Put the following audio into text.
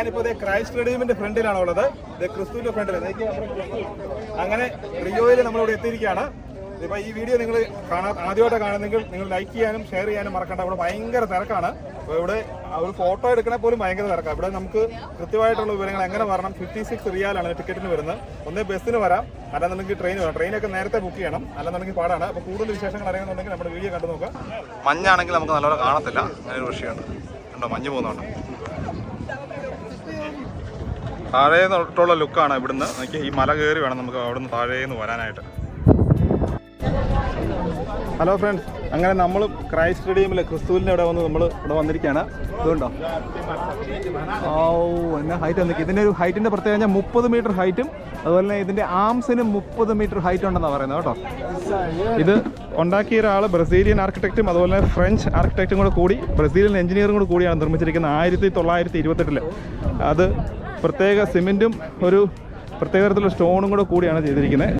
ഞാനിപ്പോ ദേ ക്രൈസ്റ്റ് റെഡീമിന്റെ ഫ്രണ്ടിലാണ്. ഉള്ളത് ഇത് ക്രിസ്തുവിന്റെ ഫ്രണ്ടിൽ അങ്ങനെ റിയോയിൽ നമ്മളിവിടെ എത്തിയിരിക്കുകയാണ്. ഇപ്പൊ ഈ വീഡിയോ നിങ്ങൾ കാണാ ആദ്യമായിട്ട് കാണുന്നെങ്കിൽ നിങ്ങൾ ലൈക്ക് ചെയ്യാനും ഷെയർ ചെയ്യാനും മറക്കണ്ട. ഇവിടെ ഭയങ്കര തിരക്കാണ്. അപ്പൊ ഇവിടെ ഒരു ഫോട്ടോ എടുക്കണ പോലും ഭയങ്കര തിരക്കാണ് ഇവിടെ നമുക്ക് കൃത്യമായിട്ടുള്ള വിവരങ്ങൾ എങ്ങനെ വരണം? ഫിഫ്റ്റി സിക്സ് റിയാലാണ് ടിക്കറ്റിന് വരുന്നത്. ഒന്നേ ബസ്സിന് വരാം. അല്ലാന്നുണ്ടെങ്കിൽ ട്രെയിൻ വരാം. ട്രെയിനൊക്കെ നേരത്തെ ബുക്ക് ചെയ്യണം. അല്ലാന്നുണ്ടെങ്കിൽ പാടാണ്. അപ്പൊ കൂടുതൽ വിശേഷങ്ങൾ അറിയണമെന്നുണ്ടെങ്കിൽ നമ്മുടെ വീഡിയോ കണ്ടു നോക്കാം മഞ്ഞാണെങ്കിൽ നമുക്ക് നല്ലോണം കാണത്തില്ല. അങ്ങനെ ഒരു വിഷയമുണ്ട്. ഉണ്ടോ മഞ്ഞ് പോകുന്നുണ്ട് താഴെ തൊട്ടുള്ള ലുക്കാണ് ഇവിടുന്ന്. എനിക്ക് ഈ മല കയറി വേണം നമുക്ക് അവിടുന്ന് താഴേന്ന് വരാനായിട്ട്. ഹലോ ഫ്രണ്ട്സ് അങ്ങനെ നമ്മൾ ക്രൈസ്റ്റ് സ്റ്റേഡിയമിൽ ക്രിസ്തുവിന്റെ അവിടെ വന്ന് നമ്മൾ ഇവിടെ വന്നിരിക്കുകയാണ്. ഇതുണ്ടോ? ഓ എന്നാ ഹൈറ്റ് വന്നിരിക്കും ഇതിന്റെ ഒരു ഹൈറ്റിന്റെ പ്രത്യേകത കഴിഞ്ഞാൽ മുപ്പത് മീറ്റർ ഹൈറ്റും അതുപോലെ തന്നെ ഇതിന്റെ ആംസിന് മുപ്പത് മീറ്റർ ഹൈറ്റ് ഉണ്ടെന്നാണ് പറയുന്നത് കേട്ടോ. ഇത് ഉണ്ടാക്കിയ ഒരാൾ ബ്രസീലിയൻ ആർക്കിടെക്റ്റും അതുപോലെ തന്നെ ഫ്രഞ്ച് ആർക്കിടെക്റ്റും കൂടെ കൂടി ബ്രസീലിയൻ എഞ്ചിനീയറും കൂടെ കൂടിയാണ് നിർമ്മിച്ചിരിക്കുന്നത് ആയിരത്തി തൊള്ളായിരത്തി ഇരുപത്തെട്ടിൽ അത് പ്രത്യേക സിമെന്റും ഒരു പ്രത്യേക തരത്തിലുള്ള സ്റ്റോണും കൂടെ കൂടിയാണ് ചെയ്തിരിക്കുന്നത്.